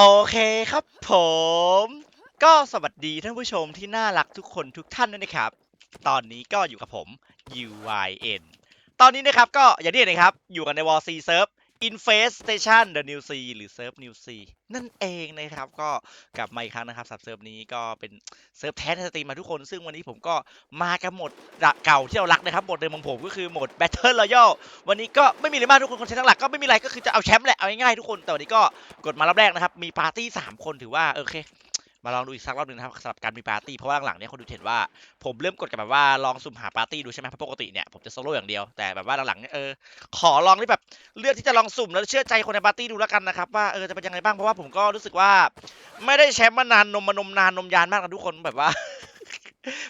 โอเคครับผม ก็สวัสดีท่านผู้ชมที่น่ารักทุกคนทุกท่านด้วยนะครับ ตอนนี้ก็อยู่กับผม UYN ตอนนี้นะครับก็อย่างที่เห็นนะครับ อยู่กันใน War C Serve Infestation The New C หรือ Surf New C นั่นเองนะครับ ก็กลับมาอีกครั้งนะครับสับเซิร์ฟนี้ก็เป็นเซิร์ฟแท้ในสตรีมมาทุกคน ซึ่งวันนี้ผมก็มากับหมดเก่าที่เรารักนะครับหมดเดิมของผมก็คือโหมด Battle Royale วันนี้ก็ไม่มีอะไรมากทุกคนคนใช้ทั้งหลักก็ไม่มีอะไรก็คือจะเอาแชมป์แหละเอาง่ายๆทุกคนแต่วันนี้ก็กดมารอบแรกนะครับมีปาร์ตี้สามคนถือว่าโอเค มาลองดูอีกสักรอบหนึ่งนะครับสำหรับการมีปาร์ตี้เพราะว่าหลังๆเนี่ยคนดูเห็นว่าผมเริ่มกดกับแบบว่าลองสุ่มหาปาร์ตี้ดูใช่ไหมเพราะปกติเนี่ยผมจะโซโล่อย่างเดียวแต่แบบว่าหลังๆเนี่ยเออขอลองที่แบบเลือกที่จะลองสุ่มแล้วเชื่อใจคนในปาร์ตี้ดูแล้วกันนะครับว่าเออจะเป็นยังไงบ้างเพราะว่าผมก็รู้สึกว่า ไม่ได้แชมป์มานานนมมานมนานนมยานมากนะทุกคนแบบว่า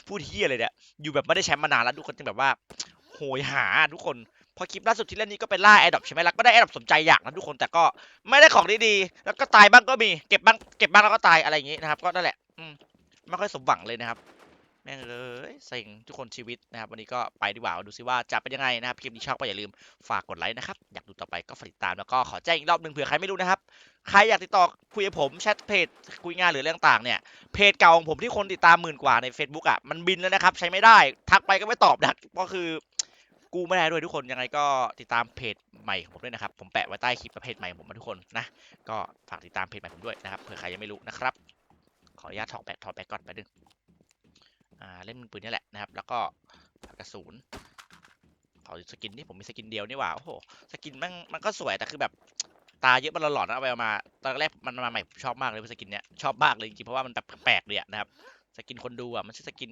พูดเฮียเลยเนี่ยอยู่แบบไม่ได้แชมป์มานานแล้วทุกคนจึงแบบว่า โหยหาทุกคน พอคลิปล่าสุดที่เล่นนี้ก็เป็นล่าแอดดอปใช่ไหมล่ะก็ได้แอดดอปสมใจอยากนะทุกคนแต่ก็ไม่ได้ของดีๆแล้วก็ตายบ้างก็มีเก็บบ้างเก็บบ้างแล้วก็ตายอะไรอย่างงี้นะครับ ก็นั่นแหละอืมไม่ค่อยสมหวังเลยนะครับแม่งเลยเซ็งทุกคนชีวิตนะครับ วันนี้ก็ไปดีกว่าดูซิว่าจะเป็นยังไงนะครับคลิปนี้ชอบก็อย่าลืมฝากกดไลค์นะครับอยากดูต่อไปก็ฝากติดตามแล้วก็ขอแจ้งอีกรอบหนึ่งเผื่อใครไม่รู้นะครับใครอยากติดต่อคุยกับผมแชทเพจคุยงานหรือเรื่องต่างๆเนี่ยเพจเก่าของผมที่คนติดตามหมื่นกว่าใน Facebook อะมันบินแล้วนะครับ ใช้ไม่ได้ทักไปก็ไม่ตอบนะก็คือ กูไม่ได้ด้วยทุกคนยังไงก็ติดตามเพจใหม่ของผมด้วยนะครับ ผมแปะไว้ใต้คลิปเพจใหม่ของผมนะทุกคนนะ ก็ฝากติดตามเพจใหม่ผมด้วยนะครับเผื่อใครยังไม่รู้นะครับ ขออนุญาตถอดแบตถอดแบตก่อนไปดึงอ่าเล่นปืนนี่แหละนะครับ แล้วก็กระสุนขอสกินนี่ผมมีสกินเดียวนี่หว่าโอ้โหสกินมันมันก็สวยแต่คือแบบตาเยอะมันหลอนนะเอาไปเอามาตอนแรกมันมาใหม่ชอบมากเลยสกินเนี้ยชอบมากเลยจริงๆเพราะว่ามันแบบแปลกเลยนะครับสกินคนดูอะมันชื่อสกิน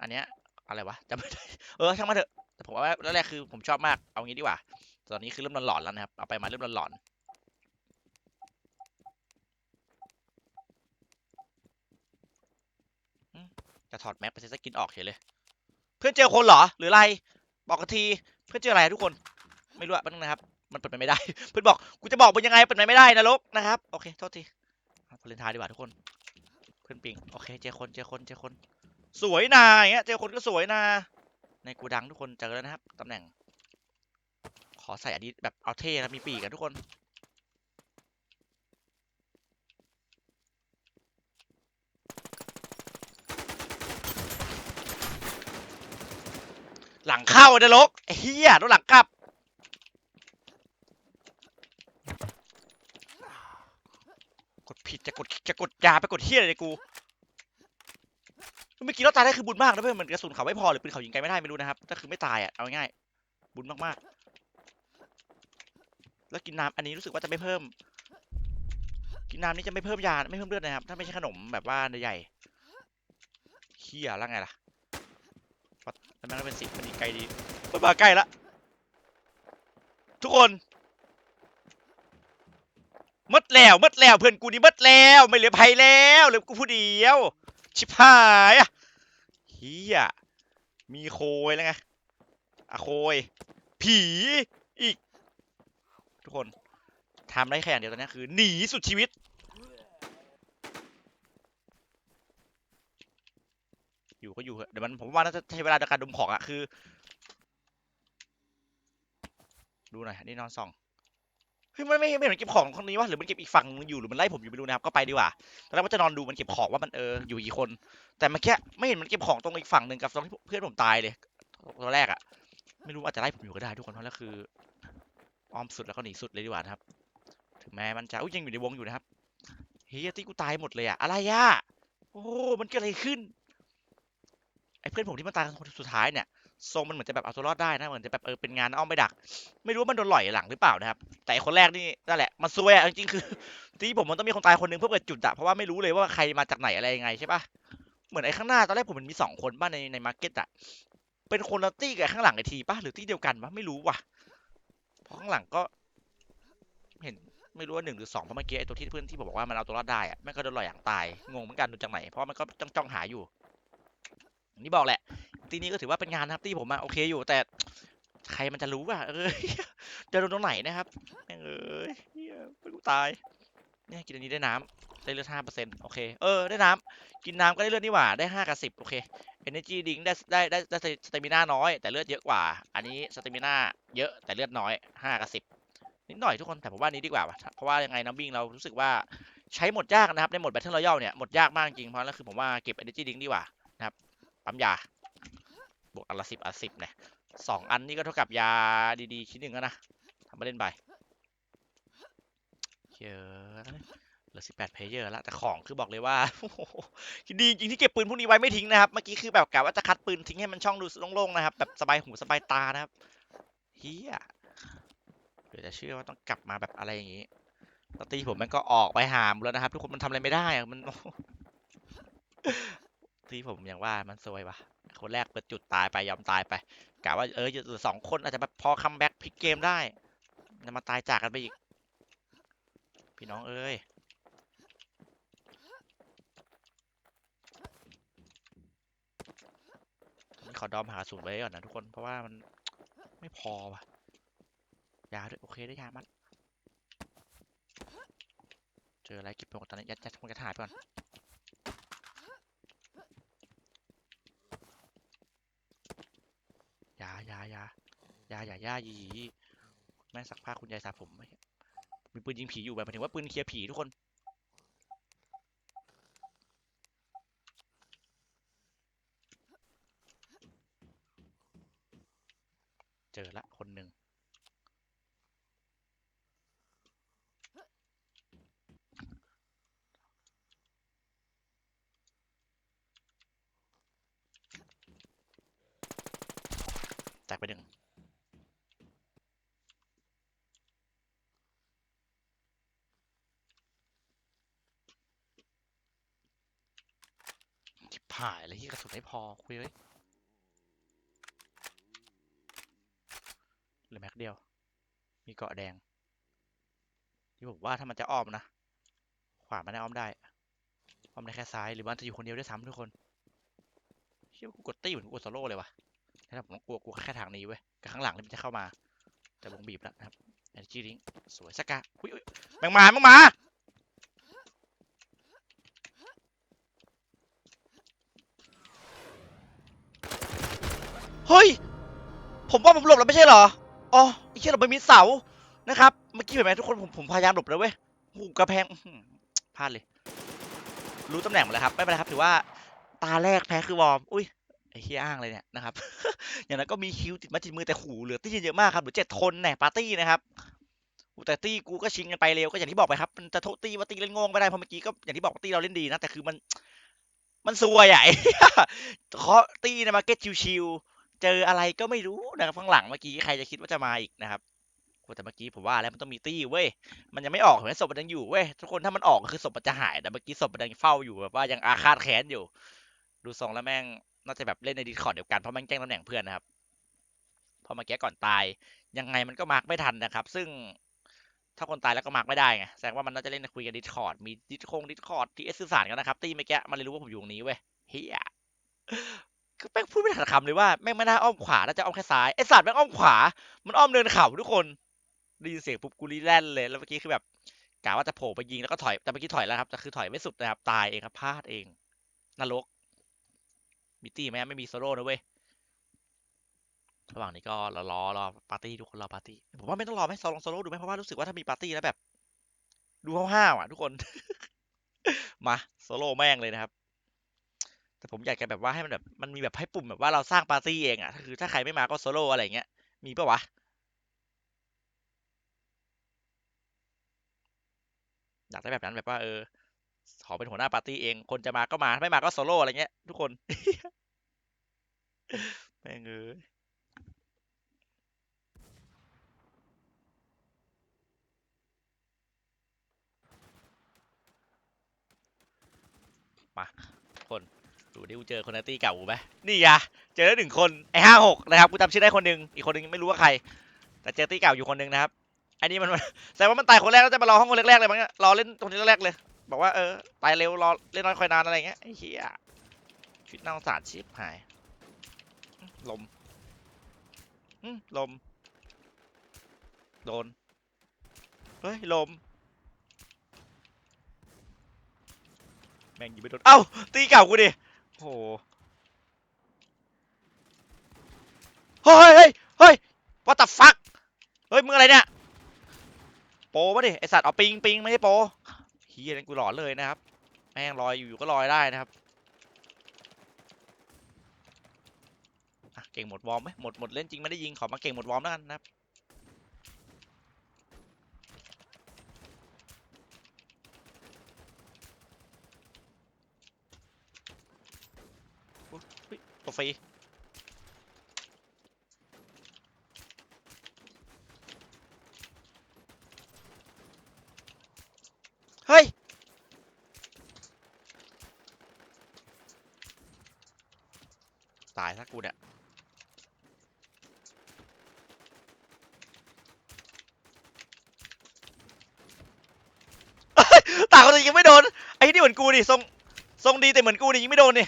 อันเนี้ยอะไรวะจำไม่ได้เออช่างมาเถอะ แต่ผมว่าแรกๆคือผมชอบมาก เอางี้ดีกว่า ตอนนี้คือเริ่มหลอนๆแล้วนะครับ เอาไปมาเริ่มหลอนๆจะถอดแม็กไปใส่สกินออกเฉยเลย เพื่อนเจอคนเหรอ หรืออะไร บอกกันที เพื่อนเจออะไรทุกคน ไม่รู้อะแป๊บนึงนะครับ มันเปิดไปไม่ได้ เพื่อนบอก กูจะบอกมันยังไง เปิดไปไม่ได้นะลกนะครับ โอเค โทษทีพเลนทายดีกว่าทุกคน เพื่อนปิง โอเค เจอคน เจอคน เจอคน สวยนาอย่างเงี้ย เจอคนก็สวยนา ในกูดังทุกคนเจอแล้วนะครับตำแหน่ง ขอใส่อันนี้แบบเอาเท่นะมีปีกกันทุกคนหลังเข้าเดลกไอ้เฮียโดนหลังกลับ กดผิดจะกดจะกดยาไปกดเฮียอะไรเนี่ยกู เมื่อกี้เราตายได้คือบุญมากนะเพื่อนมันกระสุนเขาไม่พอหรือปืนเขายิงไกลไม่ได้ไม่รู้นะครับแต่คือไม่ตายอะเอาง่ายบุญมากๆ แล้วกินน้ำอันนี้รู้สึกว่าจะไม่เพิ่ม กินน้ำนี่จะไม่เพิ่มยาไม่เพิ่มเลือดนะครับ ถ้าไม่ใช่ขนมแบบว่าใหญ่เฮียแล้วไงล่ะแล้วมันก็เป็นสิบมันอีกไกลดีมันมาใกล้ละทุกคนหมดแล้วหมดแล้วเพื่อนกูนี่หมดแล้ว ไม่เหลือภัยแล้วเหลือกูผู้เดียว ชิบหายอะเฮียมีโคยแล้วไงอะโคย ผีอีก ทุกคนทำได้แค่อย่างเดียวตอนนี้คือหนีสุดชีวิต อยู่ก็อยู่เดี๋ยวมันผมว่าน่าจะใช้เวลาในการดมของอะคือ ดูหน่อยนี่นอนส่อง ฮ้ยมันไม่ไม่เห็นมันเก็บของคนนี้วะหรือมันเก็บอีกฝั่งนึงอยู่หรือมันไล่ผมอยู่ไม่รู้นะครับก็ไปดีกว่าตอนแรกว่าจะนอนดูมันเก็บของว่ามันเอออยู่กี่คน แต่เมื่อกี้ไม่เห็นมันเก็บของตรงอีกฝั่งหนึ่งกับตรงที่เพื่อนผมตายเลยตอนแรกอะ ไม่รู้อาจจะไล่ผมอยู่ก็ได้ทุกคนเพราะแล้วคืออ้อมสุดแล้วก็หนีสุดเลยดีกว่านะครับ ถึงแม้มันจะอุ้ยยังอยู่ในวงอยู่นะครับเฮ้ยที่กูตายหมดเลยอะอะไรอะโอ้มันเกิดอะไรขึ้นไอ้เพื่อนผมที่มันตายคนสุดท้ายเนี่ย ทรงมันเหมือนจะแบบเอาตัวรอดได้นะเหมือนจะแบบเออเป็นงานอ้อมไปดัก ไม่รู้ว่ามันโดนหล่อยหลังหรือเปล่านะครับ แต่คนแรกนี่นั่นแหละมันซวยอะจริงๆคือที่ผมมันต้องมีคนตายคนหนึงเพื่อเปิดจุดอะเพราะว่าไม่รู้เลยว่าใครมาจากไหนอะไรยังไงใช่ปะเหมือนไอ้ข้างหน้าตอนแรกผมมันมีสองคนบ้านในในมาร์เก็ตอะเป็นคนละตี้กับข้างหลังไอทีปะหรือตี้เดียวกันปะไม่รู้ว่ะเพราะข้างหลังก็เห็นไม่รู้ว่าหนึ่งหรือสองเพราะเมื่อกี้ไอ้ตัวที่เพื่อนที่ผมบอกว่ามันเอาตัวรอดได้อะแม่งก็โดนหล่อยอย่างตายงงเหมือนกันดูจากไหนเพราะมันก็จ้องหาอยู่อย่างที่บอกแหละ ตีนี้ก็ถือว่าเป็นงานนะครับตีผมอะโอเคอยู่แต่ใครมันจะรู้อะเออจะโดนตรงไหนนะครับเอ้ยเหี้ยไม่รู้ตายเนี่ยกินอันนี้ได้น้ำได้เลือดห้าเปอร์เซ็นต์โอเคเออได้น้ำกินน้ำก็ได้เลือดนี่หว่าได้ห้ากับสิบโอเค energy drink ได้ได้ได้ได้สเตมิน่าน้อย แต่เลือดเยอะกว่า อันนี้สเตมิน่าเยอะแต่เลือดน้อยห้ากับสิบนิดหน่อยทุกคนแต่ผมว่านี้ดีกว่า เพราะว่ายังไงน้ำวิ่งเรารู้สึกว่าใช้หมดยากนะครับในหมด Battle Royale เนี่ยหมดยากมากจริงเพราะนั่นคือผมว่าเก็บ Energy Drink ดีกว่านะครับปั๊มยา บวกอันละสิบอันสิบเนี่ยสองอันนี่ก็เท่ากับยาดีๆชิ้นหนึ่งแล้วนะทำมาเล่นไปเยอะเหลือสิบแปดเพลเยอร์แล้วแต่ของคือบอกเลยว่าดีจริงที่เก็บปืนพวกนี้ไว้ไม่ทิ้งนะครับ เมื่อกี้คือแบบกะว่าจะคัดปืนทิ้งให้มันช่องดูโล่งๆนะครับ แบบสบายหูสบายตานะครับเฮียเดี๋ยวจะเชื่อว่าต้องกลับมาแบบอะไรอย่างนี้ปตีผมมันก็ออกไปหามแล้วนะครับ ทุกคนมันทำอะไรไม่ได้อะมัน ตีผมอย่างว่ามันซวยวะคนแรกเปิดจุดตายไปยอมตายไปกะว่าเออหลือสองคนอาจจะแบบพอคัมแบ็กพลิกเกมได้จะมาตายจากกันไปอีก พี่น้องเอ้ยขอดอมหากระสุนไว้ก่อนนะทุกคนเพราะว่ามันไม่พอว่ะยาด้วยโอเคได้ยามัดเจออะไรเก็บไปหมดตอนนี้ยัดยัดมันกระถาดไปก่อน ยายายายายายายีแม่สักผ้าคุณยายสาผมม่มีปืนยิงผีอยู่แบบหมายถึงว่าปืนเคลียร์ผีทุกคนเจอละคนหนึ่ง แตกไปหนึ่งชิบหายเลยที่ กระสุนไม่พอคุยเลยหลือแม็กเดียว มีเกาะแดง ที่ผมว่าถ้ามันจะอ้อมนะ ขวามันได้อ้อมได้ อ้อมได้แค่ซ้ายหรือว่าจะอยู่คนเดียวด้วยซ้ำทุกคนเชี่ยกูกดตี้เหมือนกูกดโซโล่เลยวะถ้าผมต้องกลัวกูแค่ทางนี้เว้ยกับข้างหลังนี่มันจะเข้ามา แต่วงบีบแล้วนะครับ energy drink สวยสกาอุ้ยอุ๊ยแมงมาแมงมา เฮ้ย ผมว่าผมหลบแล้วไม่ใช่เหรอ อ๋อไอ้เชี่ยเราไม่มีเสา นะครับ เมื่อกี้เห็นไหมทุกคนผมผมพยายามหลบแล้วเว้ยหูกระแพ้พลาดเลย รู้ตำแหน่งหมดแล้วครับ ไม่เป็นไรครับ ถือว่าตาแรกแพ้คือวอร์ม อุ้ยไอ้เฮียอ้างเลยเนี่ยนะครับ อย่างนั้นก็มีคิวติดมาติดมือแต่ขู่เหลือตี้เยอะมากครับเหลือเจ็ดคนแน่ปาร์ตี้นะครับกูแต่ตี้กูก็ชิงกันไปเร็วก็อย่างที่บอกไปครับ มันจะโทษตี้ว่าตี้เล่นงงไม่ได้เพราะเมื่อกี้ก็อย่างที่บอกว่าตี้เราเล่นดีนะแต่คือมัน มันซวยอะไอ้เหี้ยเคาะตี้นะมาเก็ตชิวๆ เจออะไรก็ไม่รู้นะครับข้างหลังเมื่อกี้ใครจะคิดว่าจะมาอีกนะครับแต่เมื่อกี้ผมว่าแล้วมันต้องมีตี้เว้ย มันยังไม่ออกเห็นศพมันยังอยู่เว้ยทุกคนถ้ามันออกก็คือศพมันจะหายแต่เมื่อกี้ศพมันยังเฝ้าอยู่แบบว่ายังอาฆาตแค้นอยู่ ดูทรงแล้วแม่งน่าจะแบบเล่นในดิสคอร์ดเดียวกันเพราะแมันแจ้งตำแหน่งเพื่อนนะครับเพอเมื่อกี้ก่อนตายยังไงมันก็มาร์กไม่ทันนะครับ ซึ่งถ้าคนตายแล้วก็มาร์กไม่ได้ไงแสดงว่ามันน่าจะเล่นคุยกันดิสคอร์ดมีดิสคงดิสคอร์ดที่เอสสื่อสารกันนะครับ ตีเมื่อกี้มันเลยรู้ว่าผมอยู่ตรงนี้เว้ยเฮีย คือแม่งพูดไม่ทันคำเลยว่าแม่งไม่น่าอ้อมขวาน่าจะอ้อมแค่ซ้ายไอสัตว์แม่งอ้อมขวา มันอ้อมเนินเขาทุกคนได้ยินเสียงปุ๊บกูรีแลนเลยแล้วเมื่อกี้คือแบบกะว่าจะโผล่ไปยิงแล้วก็ถอยแต่เมื่อกี้ถอยแล้วครับแต่คือถอยไม่สุดนะครับตายเองครับพลาดเองนรกมีตี้ไหมไม่มีโซโล่นะเว้ยระหว่างนี้ก็รอรอรอปาร์ตี้ทุกคนรอปาร์ตี้ผมว่าไม่ต้องรอไหมลองโซโล่ดูไหมเพราะว่ารู้สึกว่าถ้ามีปาร์ตี้แล้วแบบ ดูห้าวๆอะ ทุกคน มาโซโล่แม่งเลยนะครับ แต่ผมอยากจะแบบว่าให้มันแบบมันมีแบบให้ปุ่มแบบว่าเราสร้างปาร์ตี้เองอะคือถ้าใครไม่มาก็โซโล่อะไรเงี้ย มีปะวะ อยากได้แบบนั้นแบบว่าเออ ขอเป็นหัวหน้าปาร์ตี้เอง คนจะมาก็มาไม่มาก็โซโล่อะไรเงี้ย ทุกคนแม่งเอ้ยมา ดูดิกูเจอคนในตี้เก่ากูไหมนี่อะเจอแล้วหนึ่งคนไอห้าหกนะครับกูจำชื่อได้คนหนึ่งอีกคนหนึ่งไม่รู้ว่าใคร แต่เจอตี้เก่าอยู่คนหนึ่งนะครับอันนี้มันแสดงว่ามันตายคนแรกแล้วจะมารอห้องคนแรกๆเลยมั้งเนี่ยรอเล่นตรงนี้แรกเลย บอกว่าเออตายเร็วรอเล่นน้อยคอยนานอะไรเงี้ยไอ้เหี้ยชีวิตน่าสงสารชิบหายลมอืมลมโดนเฮ้ยลมแม่งยิงไม่โดนเอ้าตีเก่ากูดิ โหเฮ้ยเฮ้ยเฮ้ย what the fuck เฮ้ยมึงอะไรเนี่ยโปรปะดิไอสัตว์เอาปิงปิงไม่ใช่โปเฮียนั่นกูหลอนเลยนะครับแม่งลอยอยู่ๆก็ลอยได้นะครับเก่งหมดวอร์มไหมหมดหมดเล่นจริงไม่ได้ยิงขอมาเก่งหมดวอร์มแล้วกันนะครับอุ๊ยอุ๊ยตัว ฟรี เฮ้ย ตายซะกูเนี่ยตางคนแต่ยิงไม่โดน ไอ้นี่เหมือนกูดิทรงทรงดีแต่เหมือนกูนี่ยิงไม่โดนนี่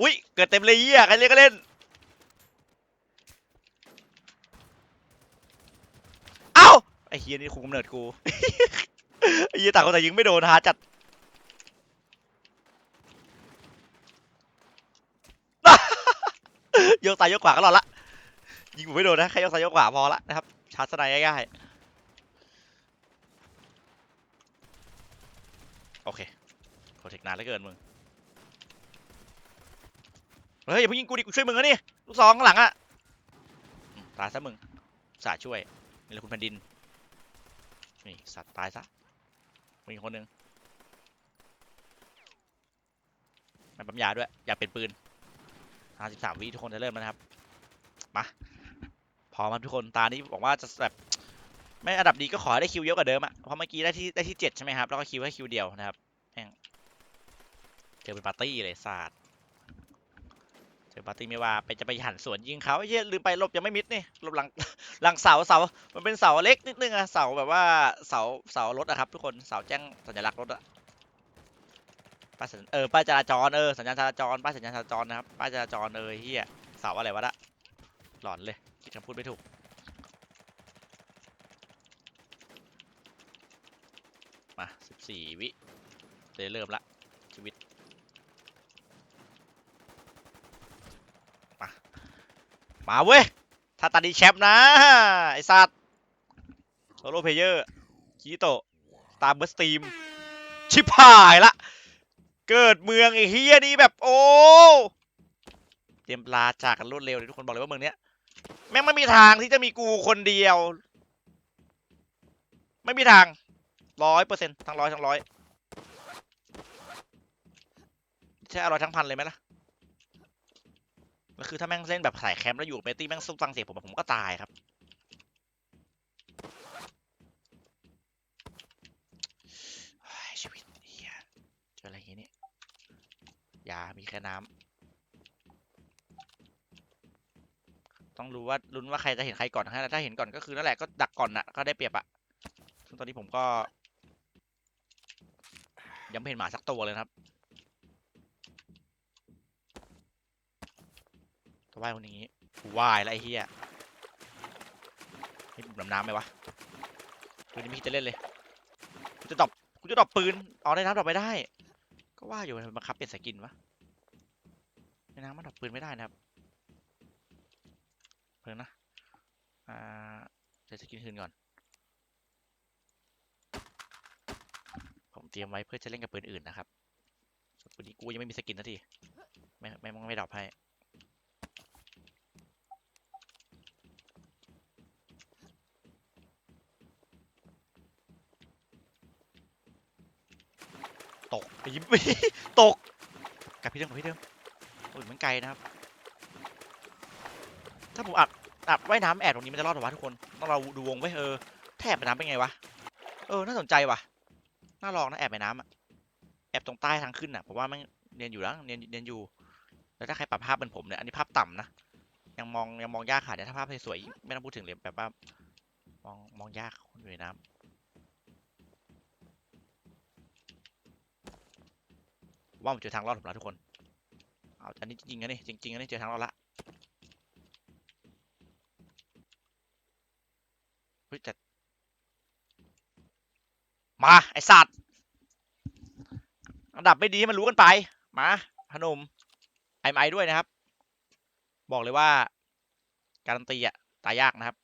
อุ้ยเกิดเต็มเลยเยี่ยใครเล่นก็เล่นเอ้าไอ้เฮียนี่คุมกำเนิดกูไอ้เฮียต่างคนแต่ยิงไม่โดนหาจัดโยกซ้ายโยกขวาก็รอดละยิงผมไม่โดนนะแค่โยกซ้ายโยกขวาพอละนะครับชาร์จสไนด์ง่ายๆโอเคโปรเทคนานเหลือเกินมึง เฮ้ยอย่าเพิ่งยิงกูดิกูช่วยมึงนะนี่ลูกซองข้างหลังอะตายซะมึงสาช่วยนี่แหละคุณแผ่นดินนี่สัตว์ตายซะมีคนหนึ่งมันปั๊มยาด้วยอยากเป็นปืน53วิทุกคนจะเริ่มแล้วนะครับมาพร้อมครับทุกคนตานี้บอกว่าจะแบบไม่อันดับดีก็ขอได้คิวเยอะกว่าเดิมอะเพราะเมื่อกี้ได้ที่ได้ที่เจ็ดใช่ไหมครับแล้วก็คิวให้คิวเดียวนะครับแม่งเจอเป็นปาร์ตี้เลยศาสตร์ เจอปาร์ตี้ไม่ว่าไปจะไปหันสวนยิงเขาไอ้เหี้ยลืมไปหลบยังไม่มิดนี่หลบหลังหลังเสาเสา มันเป็นเสาเล็กนิดนึงอะเสาแบบว่าเสาเสารถอะครับ ทุกคนเสาแจ้งสัญลักษณ์รถอะป้ายสัญเออป้ายจราจรเออสัญญาณจราจรป้ายสัญญาณจราจรนะครับป้ายจราจรเออเฮียเสาอะไรวะละหลอนเลยคิดคำพูดไม่ถูกมาสิบสี่วิเริ่มละชีวิตมา มาเว้ยถ้าตาดีแชมป์นะ ไอสัตว์โซโลเพลเยอร์คีโตะตามเบอร์สตีม ชิบหายละ เกิดเมืองไอเฮียนี่แบบโอ้ เตรียมลาจากกันรวดเร็วเลยทุกคนบอกเลยว่าเมืองเนี้ย แม่งไม่มีทางที่จะมีกูคนเดียว ไม่มีทางร้อยเปอร์เซ็นต์ทั้งร้อยทั้งร้อยใช่อร่อยทั้งพันเลยไหมล่ะ แล้วคือถ้าแม่งเล่นแบบใส่แคมป์แล้วอยู่กับเมตี้แม่งซุ่มฟังเสียงผมผมก็ตายครับชีวิตเฮียเจออะไรอย่างงี้เนี่ยยา มีแค่น้ำต้องรู้ว่าลุ้นว่าใครจะเห็นใครก่อนนะถ้าเห็นก่อนก็คือนั่นแหละก็ดักก่อนน่ะก็ได้เปรียบอะซึ่งตอนนี้ผมก็ยังไม่เห็นหมาสักตัวเลยครับ ว่ายคนนี้กูว่ายแล้วไอ้เหี้ยนี่ดำน้ำไหมวะปืนนี้ไม่คิดจะเล่นเลยกูจะดรอปกูจะดรอปปืนเอาได้น้ำดรอปไม่ได้ ก็ว่าอยู่มันบังคับเปลี่ยนสกินวะในน้ำมันดรอปปืนไม่ได้นะครับเพิ่งนะอ่าเดี๋ยวสกินคืนก่อนผมเตรียมไว้เพื่อจะเล่นกับปืนอื่นนะครับปืนนี้กูยังไม่มีสกินนาทีไม่ไม่ไม่ไม่ดรอปให้ ตกไปยิ้มตกกลับพี่เดิมกลับพี่เดิมโอ้ยมันไกลนะครับ ถ้าผมอัดอัดว่ายน้ำแอดตรงนี้มันจะรอดหรอวะทุกคนต้องเราดูวงไว้เออแทบไปน้ำเป็นไงวะเออน่าสนใจว่ะน่าลองนะแอบไปน้ำอะแอบตรงใต้ทางขึ้นอะผมว่ามันเนียนอยู่แล้วเนียนเนียนอยู่ แล้วถ้าใครปรับภาพเป็นผมเนี่ยอันนี้ภาพต่ำนะยังมองยังมองยากค่ะเนี่ยถ้าภาพสวยๆไม่ต้องพูดถึงเลยแบบว่ามองมองยากคนอยู่ในน้ำ ว่าผมเจอทางรอดผมแล้วทุกคน เอาอันนี้จริงๆนะนี่จริงๆนะนี่เจอทางรอดละเฮ้ยแต่มา ไอสัตว์อันดับไม่ดีให้มันรู้กันไป มาพนมไอไอด้วยนะครับ บอกเลยว่า การันตีอะตายยากนะครับ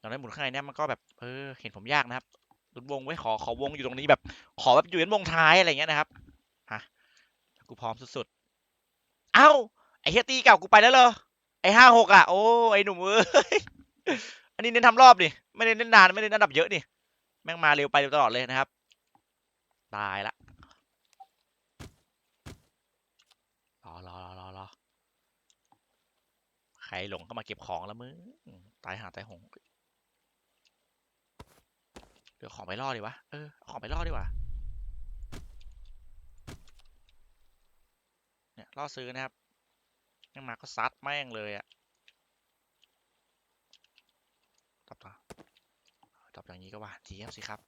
ตอย่างนั้นหมุนข้างในเนี่ยมันก็แบบเออเห็นผมยากนะครับลุ้นวงไว้ขอขอวงอยู่ตรงนี้แบบ ขอแบบอยู่ในวงท้ายอะไรเงี้ยนะครับ กูพร้อมสุดๆ เอ้า ไอ้เฮียตีเก่ากูไปแล้วเหรอ ไอ้ห้าหกอะ โอ้ ไอ้หนุ่มเอ้ย อันนี้เน้นทำรอบดิไม่ได้เน้นนานไม่ได้เน้นอันดับเยอะนี่แม่งมาเร็วไปเร็วตลอดเลยนะครับ ตายละ รอรอรอรอรอใครหลงก็มาเก็บของแล้วมึง ตายหาตายหงเดี๋ยวของไปล่อดีวะ เออ ของไปล่อดีกว่า เนี่ยล่อซื้อนะครับแม่งมาก็ซัดแม่งเลยอะตอบต่อตอบอย่างนี้ก็ว่าเจี๊ยบสิครับ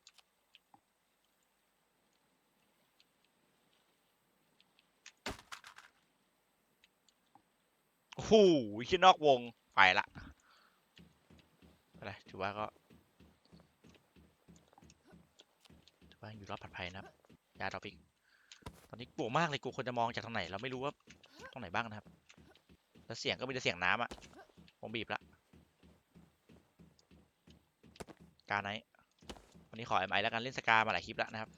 โอ้โหขึ้นนอกวง ไปละอะไรถือว่าก็ถือว่าอยู่รอดปลอดภัยนะครับยาดอปอีก ตอนนี้กลัวมากเลยกูควรจะมองจากทางไหน เราไม่รู้ว่าตรงไหนบ้างนะครับ แล้วเสียงก็มีแต่เสียงน้ำอะวงบีบละการไนวันนี้ขอไอไอแล้วกันเล่นสกามาหลายคลิปแล้วนะครับ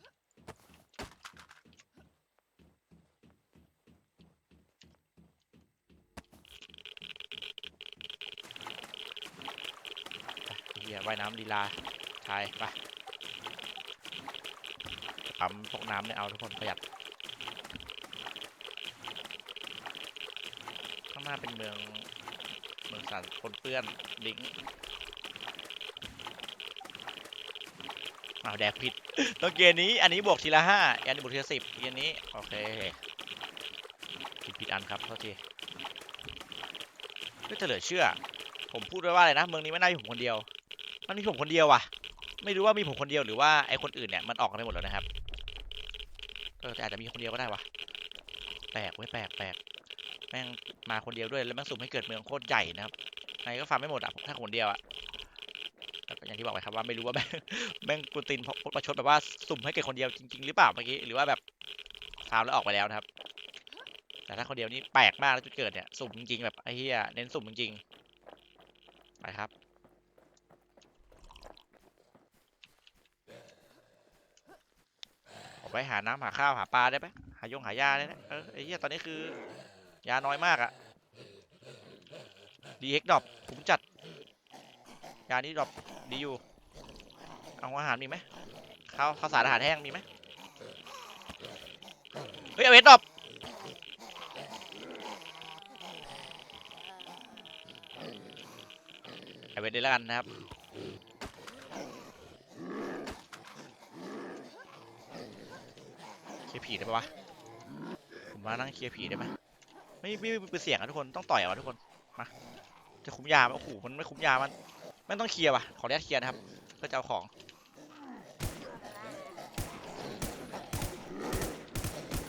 เฮียว่ายน้ำลีลาชายไปปั๊มพวกน้ำเนี่ยเอาทุกคนประหยัดางหน้าเป็นเมือง เมืองสันปนเปื้อนลิงก์อ้าแดกผิดต้องเกณฑ์นี้ อันนี้บวกทีละห้าอันนี้บวกทีละสิบเกณฑ์นี้ โอเคผิดผิดอันครับโทษทีก็จะเหลือเชื่อ ผมพูดไว้ว่าอะไรนะ เมืองนี้ไม่น่ามีผมคนเดียว มันมีผมคนเดียวว่ะ ไม่รู้ว่ามีผมคนเดียวหรือว่าไอคนอื่นเนี่ยมันออกกันไปหมดแล้วนะครับ เออแต่อาจจะมีคนเดียวก็ได้ว่ะ แปลกไว้ยแปลกแปลก แม่งมาคนเดียวด้วยแล้วแม่งสุ่มให้เกิดเมืองโคตรใหญ่นะครับไงก็ฟาร์มไม่หมดอะถ้าคนเดียวอะแต่อย่างที่บอกไปครับว่าไม่รู้ว่าแม่งแม่งกูตินพประชดแบบว่าสุ่มให้เกิดคนเดียวจริง ๆ หรือเปล่าเมื่อกี้หรือว่าแบบฟาร์มแล้วออกไปแล้วนะครับ แต่ถ้าคนเดียวนี่แปลกมากแล้วจุดเกิดเนี่ยสุ่มจริงๆแบบไอ้เหี้ยเน้นสุ่มจริงๆไปครับออกไปหาน้ำหาข้าวหาปลาได้ไหมหายงหายาได้ไหมเออไอ้เหี้ยตอนนี้คือ ยาน้อยมากอะดีเอ็กดรอปผมจัด ยานี้ดรอปดีอยู่ เอาอาหารมีไหมข้าวข้าวสารอาหารแห้งมีไหมเฮ้ยเอาเวทดรอปเอาเวทเลยแล้วกันนะครับเคลียร์ผีได้ปะวะ ผมมานั่งเคลียร์ผีได้ไหม ไม่ไม่ไม่เป็นเสียงอะทุกคนต้องต่อยอาทุกคนมาจะคุ้มยาโอ้โหมันไม่คุ้มยามันไม่ต้องเคลียร์ว่ะขออนุญาตเคลียร์นะครับเพื่อจะเอาของ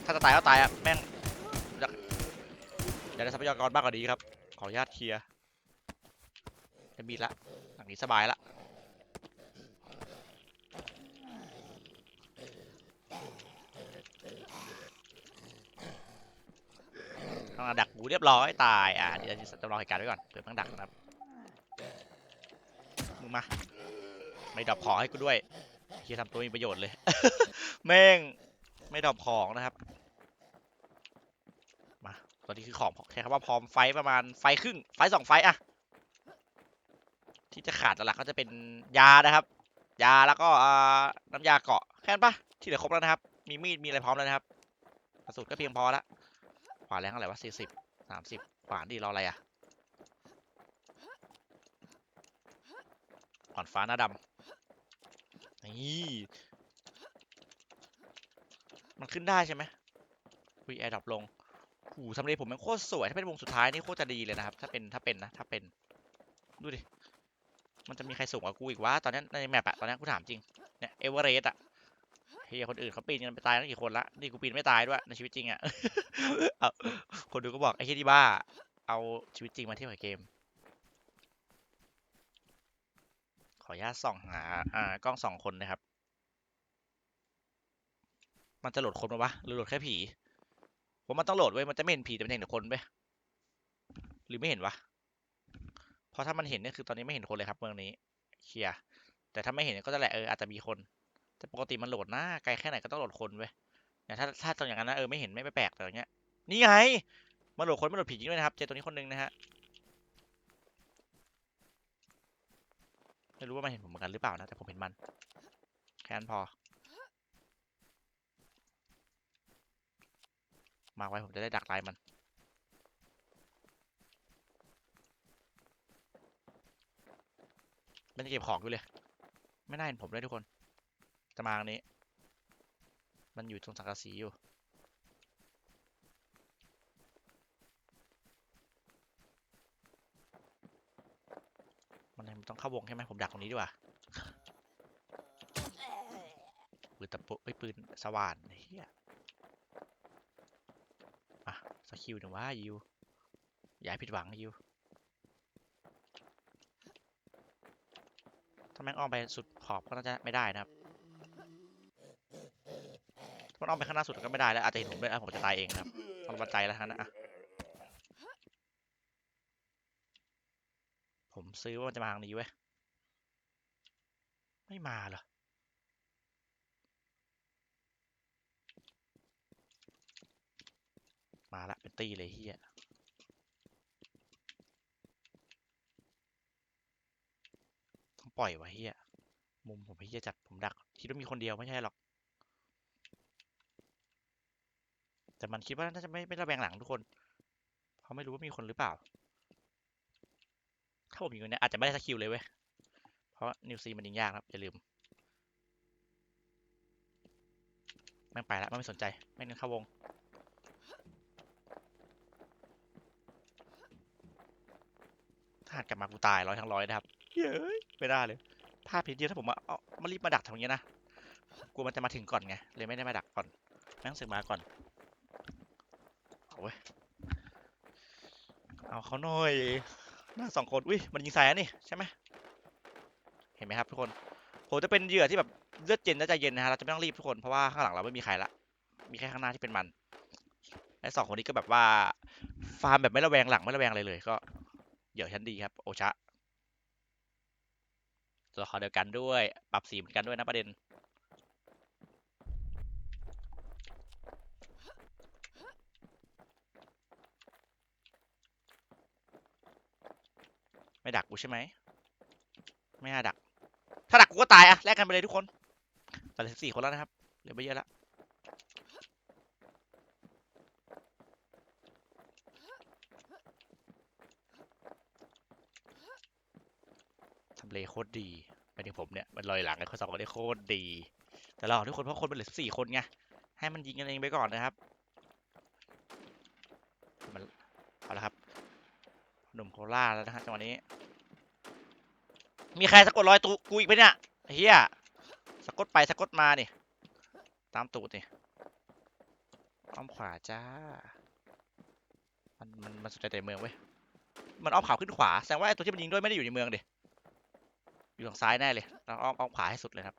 ถ้าจะตายก็ตายอะแม่งอยากอยากได้ทรัพยากรมากกว่านี้ครับขออนุญาตเคลียร์จะมีละหลังนี้สบายละ ต้องดักกูเรียบร้อยตาย อะเดี๋ยวจะจำลองเหตุการณ์ไว้ก่อนเผื่อต้องดักนะครับมึงมา ไม่ดรอปของให้กูด้วยเฮียทำตัวมีประโยชน์เลย แม่งไม่ดรอปของนะครับมาตอนนี้คือของแค่คำว่าพร้อมไฟประมาณไฟครึ่งไฟสองไฟอะที่จะขาดหลักก็จะเป็นยานะครับ ยาแล้วก็น้ำยาเกาะแค่นั้นปะที่เหลือครบแล้วนะครับ มีมีดมีอะไรพร้อมแล้วนะครับกระสุนก็เพียงพอและข วาแรงเท่าไหร่วะสี่สิบสามสิบขวานดีรออะไรอะขวานฟ้าหน้าดำนี่มันขึ้นได้ใช่ไหมวีแอร์ดรอปลงหูทำเลผมมันโคตรสวย ถ้าเป็นวงสุดท้ายนี่โคตรจะดีเลยนะครับ ถ้าเป็นถ้าเป็นนะ ถ้าเป็น ดูดิ มันจะมีใครสูงกว่ากูอีกวะ ตอนนี้ในแมปอะตอนนี้กูถามจริง เนี่ยเอเวอเรสต์อะ ฮียคนอื่นเขาปีนกันไปตายตั้งกี่คนละนี่กูปีนไม่ตายด้วยในชีวิตจริงอะคนดูก็บอกไอ้เฮียที่บ้า เอาชีวิตจริงมาเทียบกับเกม ขออนุญาตส่องหาอ่ากล้องสองคนนะครับ มันจะโหลดคนมาวะหรือโหลดแค่ผีผมมันต้องโหลดไว้ยมันจะไม่เห็นผีแต่มันเห็นแต่คนไปหรือไม่เห็นวะเพราะถ้ามันเห็นเนี่ยคือตอนนี้ไม่เห็นคนเลยครับเมืองนี้เคลียร์แต่ถ้าไม่เห็นก็จะแหละเอออาจจะมีคน แต่ปกติมันโหลดนะไกลแค่ไหนก็ต้องโหลดคนเว้ยเนี่ถ้าถ้าตรงอย่างนั้นนะเออไม่เห็นไม่ไม่แปลกแต่อย่างเงี้ย นี่ไงมันโหลดคนมันโหลดผีจริงด้วยนะครับเจอตัวนี้คนหนึงนะฮะไม่รู้ว่ามันเห็นผมเหมือนกันหรือเปล่านะแต่ผมเห็นมันแค่นั้นพอ มาไว้ผมจะได้ดักไลายมันมันจะเก็บของอยู่เลย ไม่น่าเห็นผมเลยทุกคน จะมาทางนี้ มันอยู่ตรงสังกะสีอยู่มันมันต้องเข้าวงใช่ไหมผมดักตรงนี้ดีกว่าปืนตะปุเอ้ยปืนสว่านเฮียอะสกิลหนึ่งว่ายิวอย่าให้ผิดหวังยิวถ้าแม่งอ้อมไปสุดขอบก็น่าจะไม่ได้นะครับถ้า มันอ้อมไปข้างหน้าสุดก็ไม่ได้แล้วอาจจะเห็นผมด้วยอะผมจะตายเองนะครับต้องวัดใจแล้วทั้งนั้นนะอะผมซื้อว่ามันจะมาทางนี้เว้ยไม่มาเหรอมาละเป็นตีเลยเฮียต้องปล่อยวะเฮียมุมผมเฮียจัดผมดักคิดว่ามีคนเดียวไม่ใช่หรอก แต่มันคิดว่าน่าจะไม่ไม่ระแวงหลังทุกคน เพราะไม่รู้ว่ามีคนหรือเปล่า ถ้าผมอยิงคนเนี้ยอาจจะไม่ได้สกิลเลยเว้ย เพราะนิวซีมันยิงยากนะครับอย่าลืม แม่งไปแล้วไม่สนใจแม่งเดินเข้าวงถ้าหันกลับมากูตายร้อยทั้งร้อยนะครับ เย้ยไม่ได้เลยพลาดเพียงเดียวถ้าผมมาเอามารีบมาดักทางเงี้นะกลัวมันจะมาถึงก่อนไง เลยไม่ได้มาดักก่อน แม่งสึกมาก่อน เอาเว้ยเอาเขาหน่อยหน้าสองคนอุ้ยมันยิงใส่นี่ใช่ไหมเห็นไหมครับทุกคนผมจะเป็นเหยื่อที่แบบเลือดเย็นและใจเย็นนะฮะเราจะไม่ต้องรีบทุกคนเพราะว่าข้างหลังเราไม่มีใครละมีแค่ข้างหน้าที่เป็นมันและสองคนนี้ก็แบบว่าฟาร์มแบบไม่ระแวงหลังไม่ระแวงอะไรเลยก็เหยื่อชั้นดีครับ โอชะตัวละครเดียวกันด้วย ปรับสีเหมือนกันด้วยนะประเด็น ไม่ดักกูใช่ไหม ไม่น่าดัก ถ้าดักกูก็ตายอะแลกกันไปเลยทุกคนตอนสี่คนแล้วนะครับ เหลือไม่เยอะแล้วทำเลโคตรดีไปถึงผมเนี่ย มันลอยหลังไอ้คนสองคนได้โคตรดี แต่เราทุกคนเพราะคนมันเหลือสี่คนไง ให้มันยิงกันเองไปก่อนนะครับมันเอาละครับ หนุ่มโคราชแล้วนะฮะจังหวะนี้ มีใครสะกดรอยตูกูอีกไหมเนี่ยเฮียสะกดไปสะกดมานี่ตามตูดนี่อ้อมขวาจ้า มันมันมันสนใจแต่เมืองเว้ย มันอ้อมขวาขึ้นขวา แสดงว่าไอ้ตัวที่มันยิงด้วยไม่ได้อยู่ในเมืองดิอยู่ทางซ้ายแน่เลยเราอ้อมอ้อมขวาให้สุดเลยครับ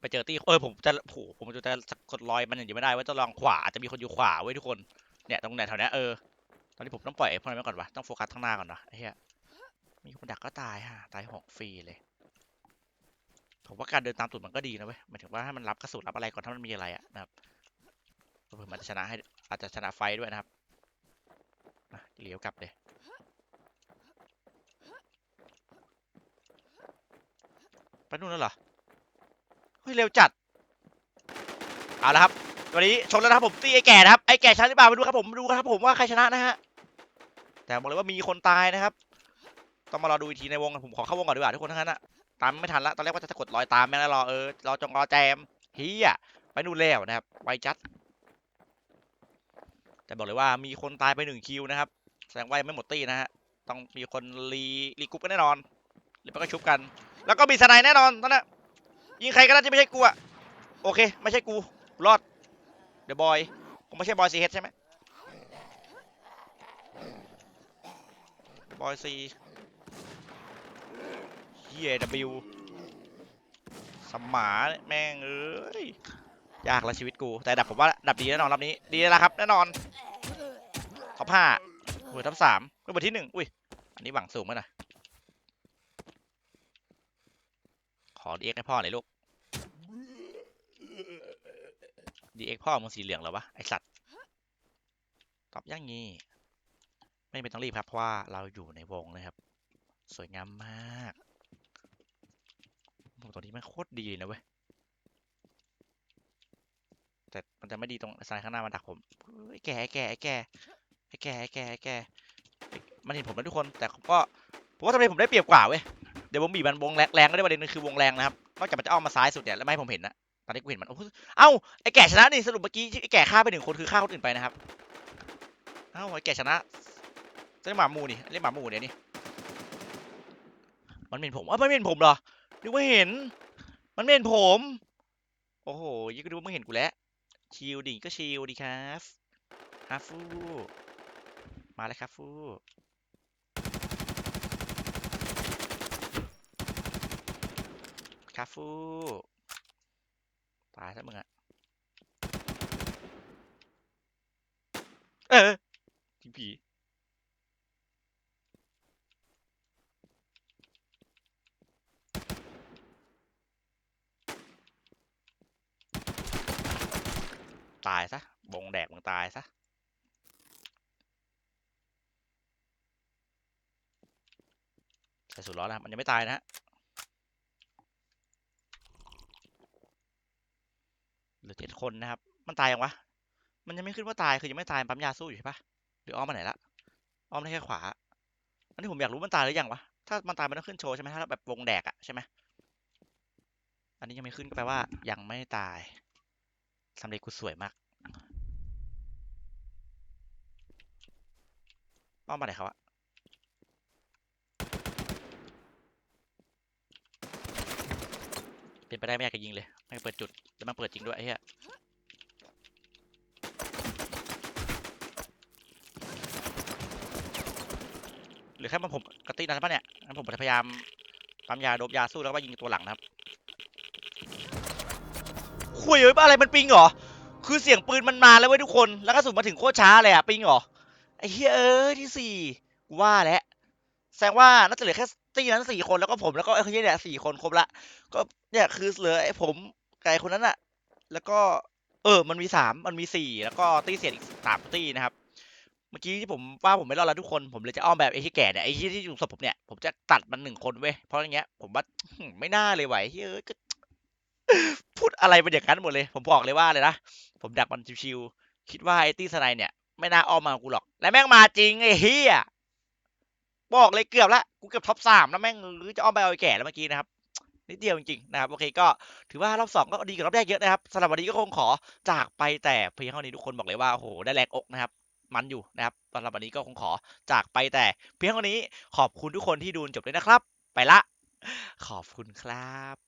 ไปเจอตี้เออผมจะโหผมจะสะกดรอยมันอย่างเดียวไม่ได้ว่าจะลองขวาจะมีคนอยู่ขวาไว้ทุกคน เนี่ยตรงไหนแถวเนี้ยเออตอนนี้ผมต้องปล่อยไอ้พวกนั้นไว้ก่อนวะต้องโฟกัสข้างหน้าก่อนนะไอ้เหี้ยมีคนดักก็ตายฮะตายหกฟรีเลยผมว่าการเดินตามตูดมันก็ดีนะเว้ยหมายถึงว่าให้มันรับกระสุนรับอะไรก่อนถ้ามันมีอะไรอะนะครับเผื่อมันจะชนะให้อาจจะชนะไฟด้วยนะครับมาเลี้ยวกลับเลยไปนู่นแล้วเหรอเฮ้ยเร็วจัด เอาละครับ วันนี้ชนแล้วนะครับผมตีไอ้แก่นะครับไอ้แก่ชนะหรือเปล่าไปดูครับผมดูครับผมว่าใครชนะนะฮะแต่บอกเลยว่ามีคนตายนะครับ ต้องมารอดูอีกทีในวงผมขอเข้าวงก่อนดีกว่าทุกคนทั้งนั้นอะตามไม่ทันละตอนแรกว่าจะกดรอยตามแม่งแล้วรอเออรอจงรอแจมเฮียไปนู่นแล้วนะครับไวจัดแต่บอกเลยว่ามีคนตายไปหนึ่งคิวนะครับแสดงว่ายังไม่หมดตี้นะฮะต้องมีคนรีรีกรุ๊ปกันแน่นอนหรือไม่ก็ชุบกัน แล้วก็มีสไนแน่นอนตอนนั้นยิงใครก็ได้ที่ไม่ใช่กูอะโอเค ไม่ใช่กูรอด เดอะบอยคงไม่ใช่บอยซีเฮดใช่ไหมบอยซีเฮียวิสมาแม่งเอ้ยยากละชีวิตกู แต่ดับผมว่าดับดีแน่นอนรอบนี้ ดีแล้วครับ แน่นอนท็อปห้าเบอร์ท็อปสามเบอร์ที่หนึ่งอุ้ย อันนี้หวังสูงไหมนะขอดีเอ็กให้พ่อหน่อยลูก ดีเอ็กพ่อมึงสีเหลืองเหรอวะ ไอสัตว์ ตอบอย่างงี้ ไม่เป็นต้องรีบครับ เพราะว่าเราอยู่ในวงนะครับ สวยงามมากโอ้ตัวนี้มันโคตรดีนะเว้ย แต่มันจะไม่ดีตรงสไลด์ข้างหน้ามันดักผมไอ้แก่ไอ้แก่ไอ้แก่ไอ้แก่ไอ้แก่ไอ้แก่มันเห็นผมแล้วทุกคน แต่ก็ผมว่าทำไมผมได้เปรียบกว่าเว้ย เดี๋ยวผมบีบมันวงแรงแรงก็ได้ประเด็นนึงคือวงแรงนะครับ นอกจากมันจะอ้อมมาซ้ายสุดเนี่ยแล้วไม่ให้ผมเห็นนะ ตอนนี้กูเห็นมันเอ้าไอ้แก่ชนะนี่สรุปเมื่อกี้ที่ไอ้แก่ฆ่าไปหนึ่งคนคือฆ่าคนอื่นไปนะครับเอ้าไอ้แก่ชนะเล่นหมาหมูนี่เล่นหมาหมูเนี่ยนี่มันเห็นผมเอ้ามันเห็นผมเหรอนึกว่าเห็น มันเห็นผม โอ้โหยิ่งก็ดูว่าไม่เห็นกูแล้วชิลดิ่งก็ชิลดีครับฮาฟูมาเลยครับฟูคาฟู ตายซะมึงอะเออผีผีตายซะ บงแดกมึงตายซะ ใส่สุดล้อนะครับมันยังไม่ตายนะฮะ หลือเจ็ดคนนะครับ มันตายยังวะ มันยังไม่ขึ้นว่าตาย คือยังไม่ตายปั๊มยาสู้อยู่ใช่ปะหรืออ้อมมาไหนละ อ้อมได้แค่ขวา อันนี้ผมอยากรู้มันตายหรือยังวะ ถ้ามันตายมันต้องขึ้นโชว์ใช่ไหมถ้าแบบวงแดกอะใช่ไหมอันนี้ยังไม่ขึ้นก็แปลว่า ยังไม่ตายสำเร็จกูสวยมาก อ้อมมาไหนเขาอะเป็นไปได้ไม่อยากจะยิงเลย ไม่เปิดจุดแล้วมันเปิดจริงด้วยไอ้เหี้ยหรือแค่มันผมกระตินั้นปะเนี่ยงั้นผมจะพยายามปั๊มยาโดบยาสู้แล้วก็ยิงตัวหลังนะครับคุยเอ้ยอะไรมันปิงเหรอ คือเสียงปืนมันมาแล้วเว้ยทุกคน แล้วก็สุนมาถึงโคตรช้าเลยอะปิงเหรอ ไอ้เฮ้ยเอ้ยที่สี่ว่าแล้วแสดงว่าน่าจะเหลือแค่ตีนั้นสี่คนแล้วก็ผมแล้วก็ไอ้คนนี้เนี่ยสี่คนครบละ ก็เนี่ยคือเหลือไอ้ผม ไก่คนนั้นอะแล้วก็เออ มันมีสามมันมีสี่แล้วก็ตี้เสียอีกสามตี้นะครับ เมื่อกี้ที่ผมว่าผมไม่รอดแล้วทุกคน ผมเลยจะอ้อมแบบไอ้ที่แก่เนี่ยไอ้ที่ที่อยู่ศพผมเนี่ย ผมจะตัดมันหนึ่งคนเว้ย เพราะอย่างเงี้ย ผมว่าไม่น่าเลยไหวเฮ้ยก็พูดอะไรเป็นอย่างนั้นหมดเลย ผมบอกเลยว่าเลยนะ ผมดักมันชิวๆ คิดว่าไอ้ตี้สไนเนี่ย ไม่น่าอ้อมมากูหรอก และแม่งมาจริงไอ้เฮียบอกเลยเกือบละ กูเกือบท็อปสามแล้วแม่งหรือจะอ้อมไปเอาไอ้แก่แล้วเมื่อกี้นะครับ นิดเดียวจริงๆนะครับโอเคก็ถือว่ารอบสองก็ดีกว่ารอบแรกเยอะนะครับสำหรับวันนี้ก็คงขอจากไปแต่เพียงเท่านี้ทุกคนบอกเลยว่าโอ้โหได้แรงอกนะครับมันอยู่นะครับสำหรับวันนี้ก็คงขอจากไปแต่ เพียงเท่านี้ขอบคุณทุกคนที่ดูจนจบเลยนะครับ ไปละ ขอบคุณครับ